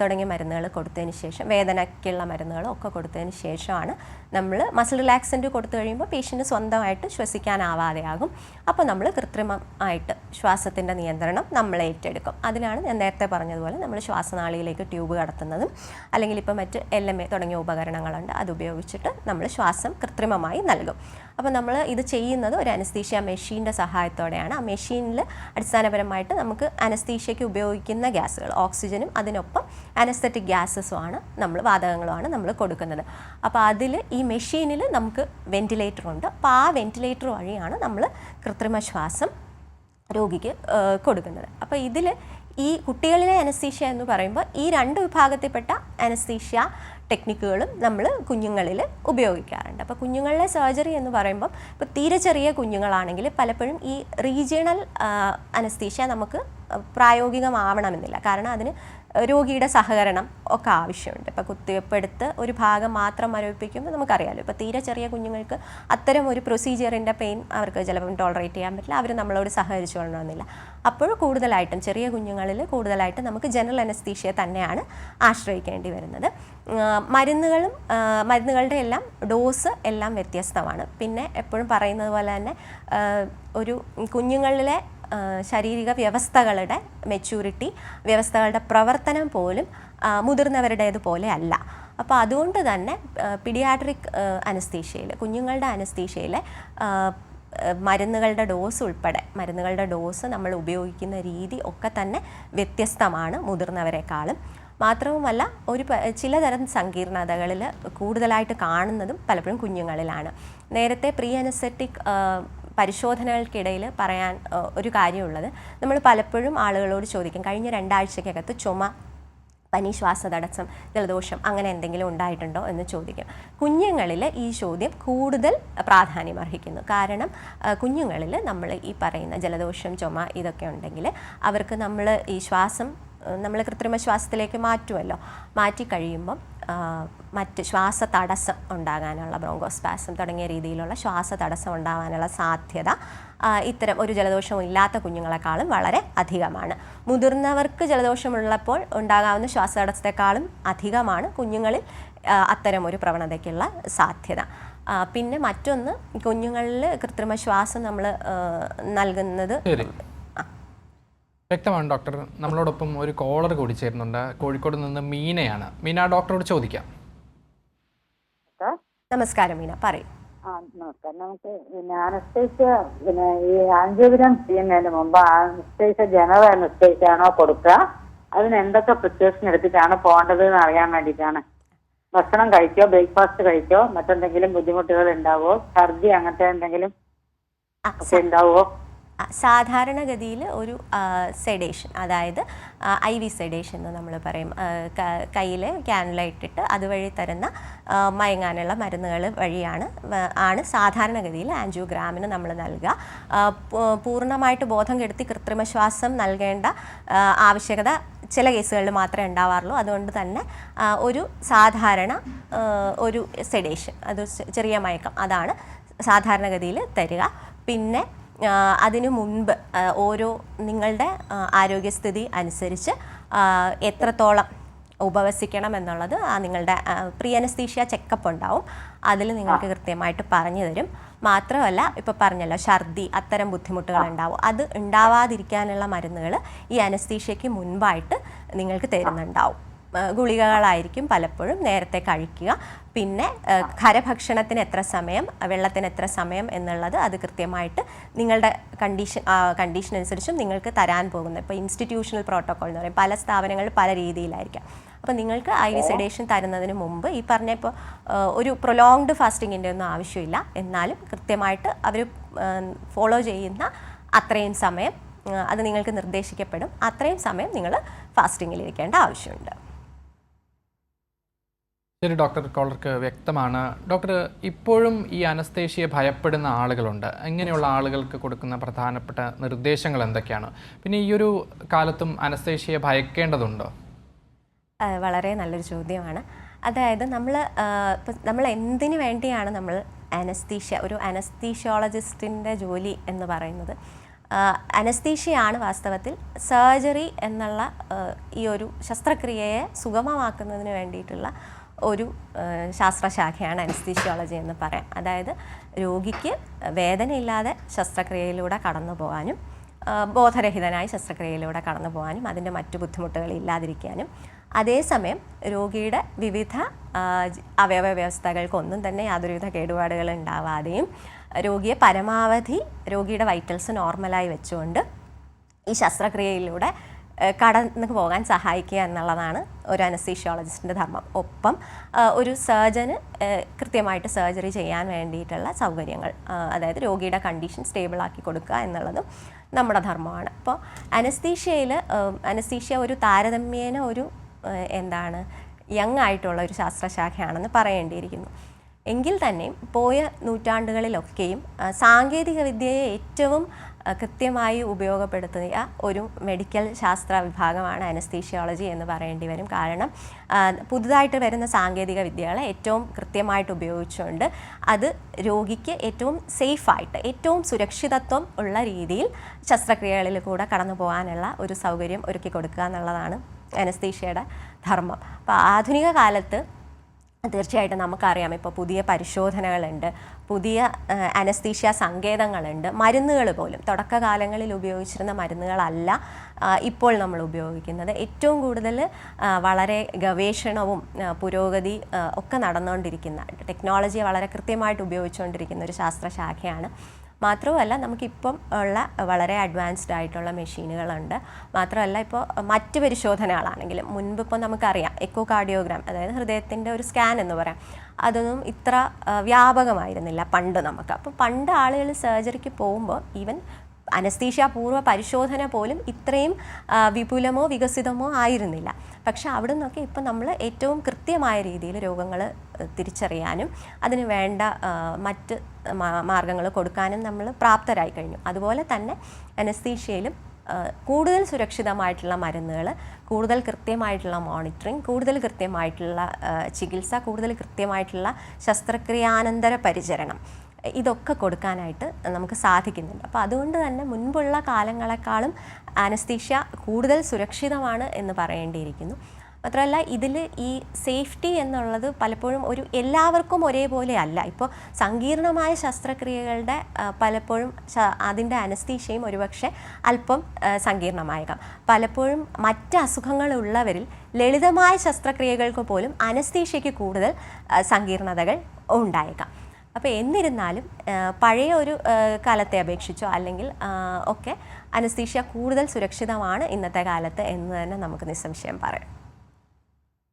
തുടങ്ങിയ മരുന്നുകൾ കൊടുത്തതിന് ശേഷം വേദനയ്ക്കുള്ള മരുന്നുകളും ഒക്കെ കൊടുത്തതിന് ശേഷമാണ് നമ്മൾ മസിൽ റിലാക്സന്റ് കൊടുത്തു കഴിയുമ്പോൾ പേഷ്യന്റ് സ്വന്തമായിട്ട് ശ്വസിക്കാനാവാതെയാകും. അപ്പോൾ നമ്മൾ കൃത്രിമമായിട്ട് ശ്വാസത്തിന്റെ നിയന്ത്രണം നമ്മൾ ഏറ്റെടുക്കും. അതിനാണ് ഞാൻ നേരത്തെ പറഞ്ഞതുപോലെ നമ്മൾ ശ്വാസനാളിയിലേക്ക് ട്യൂബ് കടത്തുന്നതും അല്ലെങ്കിൽ ഇപ്പോൾ മറ്റ് എൽ എം എ തുടങ്ങിയ ഉപകരണങ്ങളുണ്ട് അതുപയോഗിച്ചിട്ട് നമ്മൾ ശ്വാസം കൃത്രിമമായി നൽകും. അപ്പോൾ നമ്മൾ ഇത് ചെയ്യുന്നത് ഒരു അനസ്തീഷ്യ മെഷീന്റെ സഹായത്തോടെയാണ്. ആ മെഷീനിൽ അടിസ്ഥാനപരമായിട്ട് നമുക്ക് അനസ്തീഷ്യയ്ക്ക് ഉപയോഗിക്കുന്ന ഗ്യാസുകൾ ഓക്സിജനും അതിനൊപ്പം അനസ്തറ്റിക് ഗ്യാസസുമാണ് നമ്മൾ വാതകങ്ങളുമാണ് നമ്മൾ കൊടുക്കുന്നത്. അപ്പോൾ അതിൽ ഈ മെഷീനിൽ നമുക്ക് വെന്റിലേറ്ററുണ്ട് അപ്പോൾ ആ വെന്റിലേറ്റർ വഴിയാണ് നമ്മൾ കൃത്രിമ ശ്വാസം രോഗിക്ക് കൊടുക്കുന്നത്. അപ്പോൾ ഇതിൽ ഈ കുട്ടികളിലെ അനസ്തീഷ്യ എന്ന് പറയുമ്പോൾ ഈ രണ്ട് വിഭാഗത്തിൽപ്പെട്ട അനസ്തീഷ്യ ടെക്നിക്കുകളും നമ്മൾ കുഞ്ഞുങ്ങളിൽ ഉപയോഗിക്കാറുണ്ട്. അപ്പോൾ കുഞ്ഞുങ്ങളിലെ സർജറി എന്ന് പറയുമ്പം ഇപ്പോൾ തീരെ ചെറിയ കുഞ്ഞുങ്ങളാണെങ്കിൽ പലപ്പോഴും ഈ റീജിയണൽ അനസ്തീഷ്യ നമുക്ക് പ്രായോഗികമാവണമെന്നില്ല. കാരണം അതിന് രോഗിയുടെ സഹകരണം ഒക്കെ ആവശ്യമുണ്ട്. ഇപ്പോൾ കുത്തിവെപ്പെടുത്ത് ഒരു ഭാഗം മാത്രം മരവിപ്പിക്കുമ്പോൾ നമുക്കറിയാലോ ഇപ്പോൾ തീരെ ചെറിയ കുഞ്ഞുങ്ങൾക്ക് അത്തരം ഒരു പ്രൊസീജിയറിന്റെ പെയിൻ അവർക്ക് ചിലപ്പം ടോളറേറ്റ് ചെയ്യാൻ പറ്റില്ല അവർ നമ്മളോട് സഹകരിച്ചു കൊള്ളണമെന്നില്ല. അപ്പോൾ കൂടുതലായിട്ടും ചെറിയ കുഞ്ഞുങ്ങളിൽ കൂടുതലായിട്ടും നമുക്ക് ജനറൽ അനസ്തീഷ്യ തന്നെയാണ് ആശ്രയിക്കേണ്ടി വരുന്നത്. മരുന്നുകളും മരുന്നുകളുടെ എല്ലാം ഡോസ് എല്ലാം വ്യത്യസ്തമാണ്. പിന്നെ എപ്പോഴും പറയുന്നത് പോലെ തന്നെ ഒരു കുഞ്ഞുങ്ങളിലെ ശാരീരിക വ്യവസ്ഥകളുടെ മെച്യൂരിറ്റി വ്യവസ്ഥകളുടെ പ്രവർത്തനം പോലും മുതിർന്നവരുടേതുപോലെ അല്ല. അപ്പോൾ അതുകൊണ്ട് തന്നെ പിഡിയാട്രിക് അനസ്തീഷ്യയിൽ കുഞ്ഞുങ്ങളുടെ അനസ്തീഷ്യയിൽ മരുന്നുകളുടെ ഡോസ് ഉൾപ്പെടെ മരുന്നുകളുടെ ഡോസ് നമ്മൾ ഉപയോഗിക്കുന്ന രീതി ഒക്കെ തന്നെ വ്യത്യസ്തമാണ് മുതിർന്നവരെക്കാളും. മാത്രവുമല്ല ഒരു ചിലതരം സങ്കീർണതകളിൽ കൂടുതലായിട്ട് കാണുന്നതും പലപ്പോഴും കുഞ്ഞുങ്ങളിലാണ്. നേരത്തെ പ്രീ അനസെറ്റിക് പരിശോധനകൾക്കിടയിൽ പറയാൻ ഒരു കാര്യമുള്ളത്. നമ്മൾ പലപ്പോഴും ആളുകളോട് ചോദിക്കും കഴിഞ്ഞ രണ്ടാഴ്ചക്കകത്ത് ചുമ പനി ശ്വാസതടസ്സം ജലദോഷം അങ്ങനെ എന്തെങ്കിലും ഉണ്ടായിട്ടുണ്ടോ? എന്ന് ചോദിക്കും. കുഞ്ഞുങ്ങളിൽ ഈ ചോദ്യം കൂടുതൽ പ്രാധാന്യം അർഹിക്കുന്നു. കാരണം കുഞ്ഞുങ്ങളിൽ നമ്മൾ ഈ പറയുന്ന ജലദോഷം ചുമ ഇതൊക്കെ ഉണ്ടെങ്കിൽ അവർക്ക് നമ്മൾ ഈ ശ്വാസം നമ്മൾ കൃത്രിമ ശ്വാസത്തിലേക്ക് മാറ്റുമല്ലോ. മാറ്റി കഴിയുമ്പം മറ്റ് ശ്വാസ തടസ്സം ഉണ്ടാകാനുള്ള ബ്രോങ്കോസ്പാസം തുടങ്ങിയ രീതിയിലുള്ള ശ്വാസ തടസ്സം ഉണ്ടാകാനുള്ള സാധ്യത ഇത്തരം ഒരു ജലദോഷവും ഇല്ലാത്ത കുഞ്ഞുങ്ങളെക്കാളും വളരെ അധികമാണ്. മുതിർന്നവർക്ക് ജലദോഷമുള്ളപ്പോൾ ഉണ്ടാകാവുന്ന ശ്വാസ തടസ്സത്തെക്കാളും അധികമാണ് കുഞ്ഞുങ്ങളിൽ അത്തരം ഒരു പ്രവണതയ്ക്കുള്ള സാധ്യത. പിന്നെ മറ്റൊന്ന് കുഞ്ഞുങ്ങളിൽ കൃത്രിമ ശ്വാസം നമ്മൾ നൽകുന്നത് വ്യക്തമാണ് ഡോക്ടർ. നമ്മളോടൊപ്പം ഒരു കോളർ കൂടി ചേരുന്നുണ്ട്. കോഴിക്കോട് നിന്ന് മീനയാണ്. മീന ഡോക്ടറോട് ചോദിക്കാം. നമസ്കാരം മീന. പറയും. ആ നമസ്കാരം. നമുക്ക് പിന്നെ അനസ്തേഷ്യ പിന്നെ ഈ ആൻജിയോഗ്രാം ചെയ്യുന്നതിന് മുമ്പ് അനസ്തേഷ്യ ജനറൽ അനസ്തേഷ്യ ആണോ കൊടുക്കുക? അതിന് എന്തൊക്കെ പ്രിക്കോഷൻ എടുത്തിട്ടാണ് പോകേണ്ടത് എന്ന് അറിയാൻ വേണ്ടിയിട്ടാണ്. ഭക്ഷണം കഴിക്കോ ബ്രേക്ക്ഫാസ്റ്റ് കഴിക്കോ മറ്റെന്തെങ്കിലും ബുദ്ധിമുട്ടുകൾ ഉണ്ടാവോ ഛർദി അങ്ങനത്തെ എന്തെങ്കിലും ഒക്കെ ഉണ്ടാവോ സാധാരണഗതിയിൽ ഒരു സെഡേഷൻ അതായത് ഐ വി സെഡേഷൻ എന്ന് നമ്മൾ പറയും. കയ്യിൽ ഇട്ടിട്ട് അതുവഴി തരുന്ന മയങ്ങാനുള്ള മരുന്നുകൾ വഴിയാണ് ആണ് സാധാരണഗതിയിൽ ആൻജിയോഗ്രാമിന് നമ്മൾ നൽകുക. പൂർണമായിട്ട് ബോധം കെടുത്തി കൃത്രിമശ്വാസം നൽകേണ്ട ആവശ്യകത ചില കേസുകളിൽ മാത്രമേ ഉണ്ടാവാറുള്ളൂ. അതുകൊണ്ട് തന്നെ ഒരു സാധാരണ ഒരു സെഡേഷൻ അത് ചെറിയ മയക്കം അതാണ് സാധാരണഗതിയിൽ തരിക. പിന്നെ അതിനു മുൻപ് ഓരോ നിങ്ങളുടെ ആരോഗ്യസ്ഥിതി അനുസരിച്ച് എത്രത്തോളം ഉപവസിക്കണം എന്നുള്ളത് ആ നിങ്ങളുടെ പ്രീ അനസ്തീഷ്യ ചെക്കപ്പ് ഉണ്ടാവും. അതിൽ നിങ്ങൾക്ക് കൃത്യമായിട്ട് പറഞ്ഞു തരും. മാത്രമല്ല ഇപ്പോൾ പറഞ്ഞല്ലോ ഛർദി അത്തരം ബുദ്ധിമുട്ടുകൾ ഉണ്ടാവും. അത് ഉണ്ടാവാതിരിക്കാനുള്ള മരുന്നുകൾ ഈ അനസ്തീഷ്യയ്ക്ക് മുൻപായിട്ട് നിങ്ങൾക്ക് തരുന്നുണ്ടാവും. ഗുളികകളായിരിക്കും പലപ്പോഴും നേരത്തെ കഴിക്കുക. പിന്നെ ഖരഭക്ഷണത്തിന് എത്ര സമയം വെള്ളത്തിന് എത്ര സമയം എന്നുള്ളത് അത് കൃത്യമായിട്ട് നിങ്ങളുടെ കണ്ടീഷൻ കണ്ടീഷൻ അനുസരിച്ചും നിങ്ങൾക്ക് തരാൻ പോകുന്നത് ഇപ്പോൾ ഇൻസ്റ്റിറ്റ്യൂഷണൽ പ്രോട്ടോകോൾ എന്ന് പറയും. പല സ്ഥാപനങ്ങളിൽ പല രീതിയിലായിരിക്കാം. അപ്പോൾ നിങ്ങൾക്ക് ഐ വി സെഡേഷൻ തരുന്നതിന് മുമ്പ് ഈ പറഞ്ഞ ഇപ്പോൾ ഒരു പ്രൊലോങ്ഡ് ഫാസ്റ്റിങ്ങിന്റെ ഒന്നും ആവശ്യമില്ല. എന്നാലും കൃത്യമായിട്ട് അവർ ഫോളോ ചെയ്യുന്ന അത്രയും സമയം അത് നിങ്ങൾക്ക് നിർദ്ദേശിക്കപ്പെടും. അത്രയും സമയം നിങ്ങൾ ഫാസ്റ്റിങ്ങിലിരിക്കേണ്ട ആവശ്യമുണ്ട്. ശരി ഡോക്ടർ കോളർക്ക് വ്യക്തമാണ്. ഡോക്ടർ ഇപ്പോഴും ഈ അനസ്തേഷ്യയെ ഭയപ്പെടുന്ന ആളുകളുണ്ട്. ഇങ്ങനെയുള്ള ആളുകൾക്ക് കൊടുക്കുന്ന പ്രധാനപ്പെട്ട നിർദ്ദേശങ്ങൾ എന്തൊക്കെയാണ്? പിന്നെ ഈ ഒരു കാലത്തും അനസ്തേഷ്യയെ ഭയക്കേണ്ടതുണ്ടോ? വളരെ നല്ലൊരു ചോദ്യമാണ്. അതായത് നമ്മൾ നമ്മൾ എന്തിനു വേണ്ടിയാണ് നമ്മൾ അനസ്തീഷ്യ ഒരു അനസ്തീഷ്യോളജിസ്റ്റിന്റെ ജോലി എന്ന് പറയുന്നത്? അനസ്തീഷ്യയാണ് വാസ്തവത്തിൽ സർജറി എന്നുള്ള ഈ ഒരു ശസ്ത്രക്രിയയെ സുഗമമാക്കുന്നതിന് വേണ്ടിയിട്ടുള്ള ഒരു ശാസ്ത്രശാഖയാണ് അനസ്തീഷ്യോളജി എന്ന് പറയാം. അതായത് രോഗിക്ക് വേദനയില്ലാതെ ശസ്ത്രക്രിയയിലൂടെ കടന്നു പോകാനും ബോധരഹിതനായി ശസ്ത്രക്രിയയിലൂടെ കടന്നു പോകാനും അതിന്റെ മറ്റു ബുദ്ധിമുട്ടുകൾ ഇല്ലാതിരിക്കാനും അതേസമയം രോഗിയുടെ വിവിധ അവയവ വ്യവസ്ഥകൾക്കൊന്നും തന്നെ യാതൊരുവിധ കേടുപാടുകൾ ഉണ്ടാവാതെയും രോഗിയെ പരമാവധി രോഗിയുടെ വൈറ്റൽസ് നോർമലായി വെച്ചുകൊണ്ട് ഈ ശസ്ത്രക്രിയയിലൂടെ കടന്നു പോകാൻ സഹായിക്കുക എന്നുള്ളതാണ് ഒരു അനസ്തീഷ്യോളജിസ്റ്റിന്റെ ധർമ്മം. ഒപ്പം ഒരു സർജന് കൃത്യമായിട്ട് സർജറി ചെയ്യാൻ വേണ്ടിയിട്ടുള്ള സൗകര്യങ്ങൾ അതായത് രോഗിയുടെ കണ്ടീഷൻ സ്റ്റേബിളാക്കി കൊടുക്കുക എന്നുള്ളതും നമ്മുടെ ധർമ്മമാണ്. അപ്പോൾ അനസ്തീഷ്യയിൽ അനസ്തീഷ്യ ഒരു താരതമ്യേന ഒരു എന്താണ് യങ് ആയിട്ടുള്ള ഒരു ശാസ്ത്രശാഖയാണെന്ന് പറയേണ്ടിയിരിക്കുന്നു. എങ്കിൽ തന്നെയും പോയ നൂറ്റാണ്ടുകളിലൊക്കെയും സാങ്കേതികവിദ്യയെ സാങ്കേതിക ഏറ്റവും കൃത്യമായി ഉപയോഗപ്പെടുത്തിയ ഒരു മെഡിക്കൽ ശാസ്ത്ര വിഭാഗമാണ് അനസ്തീഷ്യോളജി എന്ന് പറയേണ്ടി വരും. കാരണം പുതുതായിട്ട് വരുന്ന സാങ്കേതിക വിദ്യകളെ ഏറ്റവും കൃത്യമായിട്ട് ഉപയോഗിച്ചുകൊണ്ട് അത് രോഗിക്ക് ഏറ്റവും സേഫായിട്ട് ഏറ്റവും സുരക്ഷിതത്വം ഉള്ള രീതിയിൽ ശസ്ത്രക്രിയകളിൽ കൂടെ കടന്നു പോകാനുള്ള ഒരു സൗകര്യം ഒരുക്കി കൊടുക്കുക എന്നുള്ളതാണ് അനസ്തീഷ്യയുടെ ധർമ്മം. അപ്പോൾ ആധുനിക കാലത്ത് തീർച്ചയായിട്ടും നമുക്കറിയാം. ഇപ്പോൾ പുതിയ പരിശോധനകളുണ്ട് പുതിയ അനസ്തീഷ്യ സങ്കേതങ്ങളുണ്ട്. മരുന്നുകൾ പോലും തുടക്കകാലങ്ങളിൽ ഉപയോഗിച്ചിരുന്ന മരുന്നുകളല്ല ഇപ്പോൾ നമ്മൾ ഉപയോഗിക്കുന്നത്. ഏറ്റവും കൂടുതൽ വളരെ ഗവേഷണവും പുരോഗതി ഒക്കെ നടന്നുകൊണ്ടിരിക്കുന്ന ടെക്നോളജിയെ വളരെ കൃത്യമായിട്ട് ഉപയോഗിച്ചുകൊണ്ടിരിക്കുന്ന ഒരു ശാസ്ത്രശാഖയാണ് മാത്രവുമല്ല നമുക്കിപ്പം ഉള്ള വളരെ അഡ്വാൻസ്ഡ് ആയിട്ടുള്ള മെഷീനുകളുണ്ട്. മാത്രമല്ല ഇപ്പോൾ മറ്റ് പരിശോധനകളാണെങ്കിലും മുൻപ് ഇപ്പോൾ നമുക്കറിയാം എക്കോ കാർഡിയോഗ്രാം അതായത് ഹൃദയത്തിന്റെ ഒരു സ്കാൻ എന്ന് പറയാം. അതൊന്നും ഇത്ര വ്യാപകമായിരുന്നില്ല പണ്ട് നമുക്ക്. അപ്പോൾ പണ്ട് ആളുകൾ സർജറിക്ക് പോകുമ്പോൾ ഈവൻ അനസ്തീഷ്യ പൂർവ പരിശോധന പോലും ഇത്രയും വിപുലമോ വികസിതമോ ആയിരുന്നില്ല. പക്ഷെ അവിടെ നിന്നൊക്കെ ഇപ്പം നമ്മൾ ഏറ്റവും കൃത്യമായ രീതിയിൽ രോഗങ്ങൾ തിരിച്ചറിയാനും അതിന് വേണ്ട മറ്റ് മാർഗങ്ങൾ കൊടുക്കാനും നമ്മൾ പ്രാപ്തരായി കഴിഞ്ഞു. അതുപോലെ തന്നെ അനസ്തീഷ്യയിലും കൂടുതൽ സുരക്ഷിതമായിട്ടുള്ള മരുന്നുകൾ കൂടുതൽ കൃത്യമായിട്ടുള്ള മോണിറ്ററിങ് കൂടുതൽ കൃത്യമായിട്ടുള്ള ചികിത്സ കൂടുതൽ കൃത്യമായിട്ടുള്ള ശസ്ത്രക്രിയാനന്തര പരിചരണം ഇതൊക്കെ കൊടുക്കാനായിട്ട് നമുക്ക് സാധിക്കുന്നുണ്ട്. അപ്പോൾ അതുകൊണ്ട് തന്നെ മുൻപുള്ള കാലങ്ങളെക്കാളും അനസ്തീഷ്യ കൂടുതൽ സുരക്ഷിതമാണ് എന്ന് പറയേണ്ടിയിരിക്കുന്നു. മാത്രമല്ല ഇതിൽ ഈ സേഫ്റ്റി എന്നുള്ളത് പലപ്പോഴും ഒരു എല്ലാവർക്കും ഒരേപോലെ അല്ല. ഇപ്പോൾ സങ്കീർണമായ ശസ്ത്രക്രിയകളുടെ പലപ്പോഴും അതിന്റെ അനസ്തീഷയും ഒരുപക്ഷെ അല്പം സങ്കീർണമായേക്കാം. പലപ്പോഴും മറ്റ് അസുഖങ്ങളുള്ളവരിൽ ലളിതമായ ശസ്ത്രക്രിയകൾക്ക് പോലും അനസ്തീഷയ്ക്ക് കൂടുതൽ സങ്കീർണതകൾ ഉണ്ടായേക്കാം. അപ്പോൾ എന്നിരുന്നാലും പഴയ ഒരു കാലത്തെ അപേക്ഷിച്ചോ അല്ലെങ്കിൽ ഒക്കെ അനസ്തീഷ്യ കൂടുതൽ സുരക്ഷിതമാണ് ഇന്നത്തെ കാലത്ത് എന്ന് തന്നെ നമുക്ക് നിസ്സംശയം പറയാം.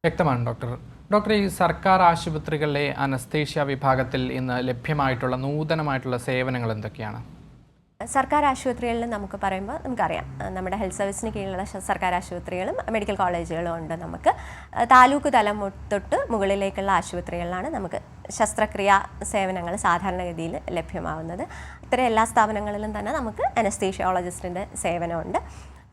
വ്യക്തമാണ് ഡോക്ടർ. ഡോക്ടർ ഈ സർക്കാർ ആശുപത്രികളിലെ അനസ്തേഷ്യ വിഭാഗത്തിൽ ഇന്ന് ലഭ്യമായിട്ടുള്ള നൂതനമായിട്ടുള്ള സേവനങ്ങൾ എന്തൊക്കെയാണ്? സർക്കാർ ആശുപത്രികളിൽ നമുക്ക് പറയുമ്പോൾ നമുക്കറിയാം. നമ്മുടെ ഹെൽത്ത് സർവീസിന് കീഴിലുള്ള സർക്കാർ ആശുപത്രികളും മെഡിക്കൽ കോളേജുകളും ഉണ്ട് നമുക്ക്. താലൂക്ക് തലം തൊട്ട് മുകളിലേക്കുള്ള ആശുപത്രികളിലാണ് നമുക്ക് ശസ്ത്രക്രിയ സേവനങ്ങൾ സാധാരണഗതിയിൽ ലഭ്യമാവുന്നത്. ഇത്തരം എല്ലാ സ്ഥാപനങ്ങളിലും തന്നെ നമുക്ക് അനസ്തീഷ്യോളജിസ്റ്റിന്റെ സേവനമുണ്ട്.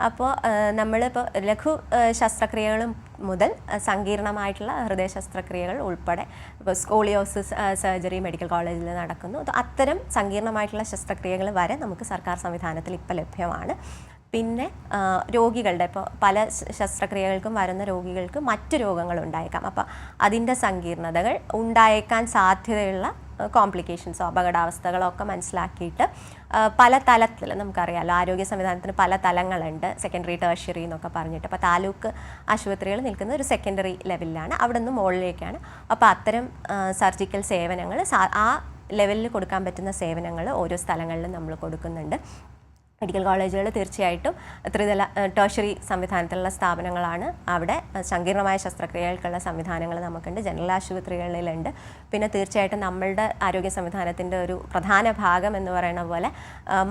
അപ്പോൾ നമ്മളിപ്പോൾ ലഘു ശസ്ത്രക്രിയകൾ മുതൽ സങ്കീർണമായിട്ടുള്ള ഹൃദയ ശസ്ത്രക്രിയകൾ ഉൾപ്പെടെ ഇപ്പോൾ സ്കോളിയോസിസ് സർജറി മെഡിക്കൽ കോളേജിൽ നടക്കുന്നു. അത് അത്തരം സങ്കീർണമായിട്ടുള്ള ശസ്ത്രക്രിയകൾ വരെ നമുക്ക് സർക്കാർ സംവിധാനത്തിൽ ഇപ്പോൾ ലഭ്യമാണ്. പിന്നെ രോഗികളുടെ ഇപ്പോൾ പല ശസ്ത്രക്രിയകൾക്കും വരുന്ന രോഗികൾക്ക് മറ്റ് രോഗങ്ങൾ ഉണ്ടായേക്കാം. അപ്പോൾ അതിന്റെ സങ്കീർണതകൾ ഉണ്ടായേക്കാൻ സാധ്യതയുള്ള കോംപ്ലിക്കേഷൻസോ അപകടാവസ്ഥകളൊക്കെ മനസ്സിലാക്കിയിട്ട് പല തലത്തിൽ നമുക്കറിയാമല്ലോ ആരോഗ്യ സംവിധാനത്തിന് പല തലങ്ങളുണ്ട്. സെക്കൻഡറി ടേഴ്ഷറി എന്നൊക്കെ പറഞ്ഞിട്ട്. അപ്പോൾ താലൂക്ക് ആശുപത്രികൾ നിൽക്കുന്ന ഒരു സെക്കൻഡറി ലെവലിലാണ് അവിടെ നിന്ന് മുകളിലേക്കാണ്. അപ്പോൾ അത്തരം സർജിക്കൽ സേവനങ്ങൾ ആ ലെവലിൽ കൊടുക്കാൻ പറ്റുന്ന സേവനങ്ങൾ ഓരോ സ്ഥലങ്ങളിലും നമ്മൾ കൊടുക്കുന്നുണ്ട്. മെഡിക്കൽ കോളേജുകൾ തീർച്ചയായിട്ടും ത്രിതല ടേഷറി സംവിധാനത്തിലുള്ള സ്ഥാപനങ്ങളാണ്. അവിടെ സങ്കീർണമായ ശസ്ത്രക്രിയകൾക്കുള്ള സംവിധാനങ്ങൾ നമുക്കുണ്ട്. ജനറൽ ആശുപത്രികളിലുണ്ട്. പിന്നെ തീർച്ചയായിട്ടും നമ്മളുടെ ആരോഗ്യ സംവിധാനത്തിന്റെ ഒരു പ്രധാന ഭാഗം എന്ന് പറയുന്ന പോലെ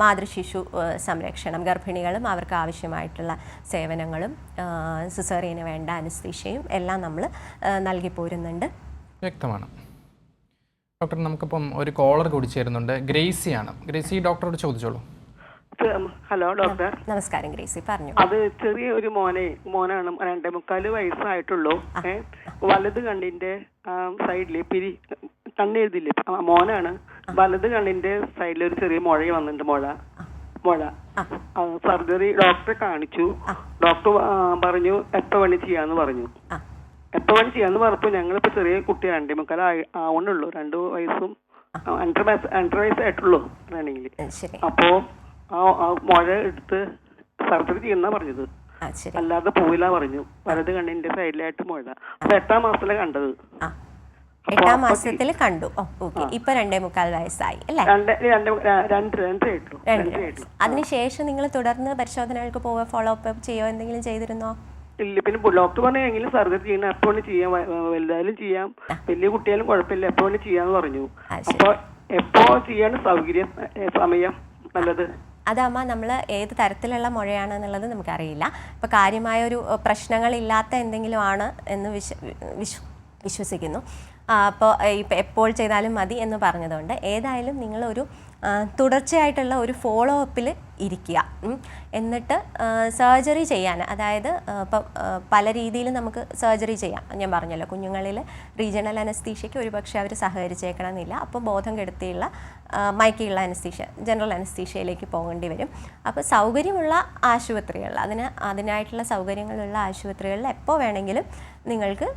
മാതൃശിശു സംരക്ഷണം. ഗർഭിണികളും അവർക്ക് ആവശ്യമായിട്ടുള്ള സേവനങ്ങളും സിസേറിയന് വേണ്ട അനുസ്തീഷയും എല്ലാം നമ്മൾ നൽകി പോരുന്നുണ്ട്. വ്യക്തമാണ്. ഡോക്ടർ നമുക്കിപ്പം ഒരു കോളർ കൂടി ചേരുന്നുണ്ട്. ഗ്രേസിയാണ്. ഗ്രേസി ഡോക്ടറോട് ചോദിച്ചോളൂ. Hello doctor. നമസ്കാരം ഗ്രേസി. പറഞ്ഞു. അത് ചെറിയ ഒരു മോനെ മോനാണ് രണ്ടേ മുക്കാൽ വയസ്സായിട്ടുള്ളൂ. വലത് കണ്ണിന്റെ സൈഡിൽ പിരി കണ്ണെഴുതില്ലേ മോനാണ്. വലത് കണ്ണിന്റെ സൈഡിൽ ഒരു ചെറിയ മുഴ വന്നിട്ടുണ്ട് മുഴ. മുഴ. സർജറി ഡോക്ടറെ കാണിച്ചു. ഡോക്ടർ പറഞ്ഞു എപ്പോ വേണി ചെയ്യാന്ന് പറഞ്ഞു. എപ്പോ വേണി ചെയ്യാന്ന് പറഞ്ഞപ്പോ ഞങ്ങളിപ്പോ ചെറിയ കുട്ടി രണ്ടേ മുക്കാൽ ആവണുള്ളൂ. രണ്ടു വയസ്സും അണ്ടർ വയസ്സ് വയസ്സായിട്ടുള്ളൂ റണ്ണിങ്ങിൽ അപ്പോ മുഴ എടുത്ത് സർജറി ചെയ്യുന്ന പറഞ്ഞത്. ആ ശരി. അല്ലാതെ പോയില്ല പറഞ്ഞു. വലത് കണ്ണിന്റെ സൈഡിലായിട്ട് മുഴ അപ്പൊ എട്ടാം മാസത്തിലെ കണ്ടത്. ആ. എട്ടാം മാസത്തിൽ കണ്ടു. Oh okay. ഇപ്പൊ രണ്ടേ മുക്കാൽ വയസ്സായി അല്ലേ? രണ്ട് രണ്ട് രണ്ട് രണ്ട് ആയിട്ടുള്ളൂ രണ്ട് രണ്ട് വയസ്സ്. അതിനുശേഷം നിങ്ങൾ തുടർന്ന് പരിശോധനകൾക്ക് പോവുക ഫോളോ അപ്പ് ചെയ്യോ എന്തെങ്കിലും ചെയ്തിരുന്നോ? ഇല്ല പിന്നെ ഡോക്ടർ പറഞ്ഞു എങ്കിലും സർജറി ചെയ്യണം എപ്പോ വേണേലും ചെയ്യാം. വ- വലുതായാലും ചെയ്യാം. വലിയ കുട്ടിയാലും കുഴപ്പമില്ല. എപ്പോ വേണേലും ചെയ്യാന്ന് പറഞ്ഞു. ആ, ശരി. അപ്പൊ എപ്പോ ചെയ്യാണ് സൗകര്യം ഏ, സമയം നല്ലത്? അതമ്മ നമ്മൾ ഏത് തരത്തിലുള്ള മുഴയാണ് എന്നുള്ളത് നമുക്കറിയില്ല. അപ്പോൾ കാര്യമായ ഒരു പ്രശ്നങ്ങളില്ലാത്ത എന്തെങ്കിലും ആണ് എന്ന് വിശ്വ വിശ്വ വിശ്വസിക്കുന്നു. അപ്പോൾ ഇപ്പോൾ എപ്പോൾ ചെയ്താലും മതി എന്ന് പറഞ്ഞതുകൊണ്ട് ഏതായാലും നിങ്ങളൊരു തുടർച്ചയായിട്ടുള്ള ഒരു ഫോളോ അപ്പിൽ ഇരിക്കുക എന്നിട്ട് സർജറി ചെയ്യാൻ അതായത് ഇപ്പം പല രീതിയിൽ നമുക്ക് സർജറി ചെയ്യാം. ഞാൻ പറഞ്ഞല്ലോ കുഞ്ഞുങ്ങളിൽ റീജിയണൽ അനസ്തീഷയ്ക്ക് ഒരുപക്ഷെ അവർ സഹകരിച്ചേക്കണമെന്നില്ല. അപ്പോൾ ബോധം കെടുത്തിയുള്ള ആ, മയക്കിയുള്ള അനസ്തീഷ്യ ജനറൽ അനസ്തീഷ്യയിലേക്ക് പോകേണ്ടി വരും. അപ്പോൾ സൗകര്യമുള്ള ആശുപത്രികൾ അതിന് അതിനായിട്ടുള്ള സൗകര്യങ്ങളുള്ള ആശുപത്രികളിൽ എപ്പോൾ വേണമെങ്കിലും നിങ്ങൾക്ക്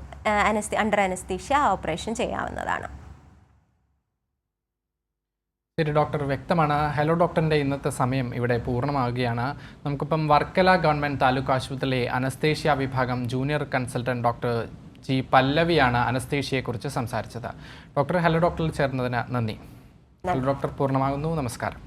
അനസ്തി അണ്ടർ അനസ്തീഷ്യ ഓപ്പറേഷൻ ചെയ്യാവുന്നതാണ്. ശരി ഡോക്ടർ വ്യക്തമാണ്. ഹലോ ഡോക്ടറിന്റെ ഇന്നത്തെ സമയം ഇവിടെ പൂർണമാവുകയാണ്. നമുക്കിപ്പം വർക്കല ഗവൺമെന്റ് താലൂക്ക് ആശുപത്രിയിലെ അനസ്തേഷ്യ വിഭാഗം ജൂനിയർ കൺസൾട്ടന്റ് ഡോക്ടർ ജി പല്ലവിയാണ് അനസ്തേഷ്യയെക്കുറിച്ച് സംസാരിച്ചത്. ഡോക്ടർ ഹലോ ഡോക്ടറിൽ ചേർന്നതിന് നന്ദി. ഡോക്ടർ പൂർണമാകുന്നു. നമസ്കാരം.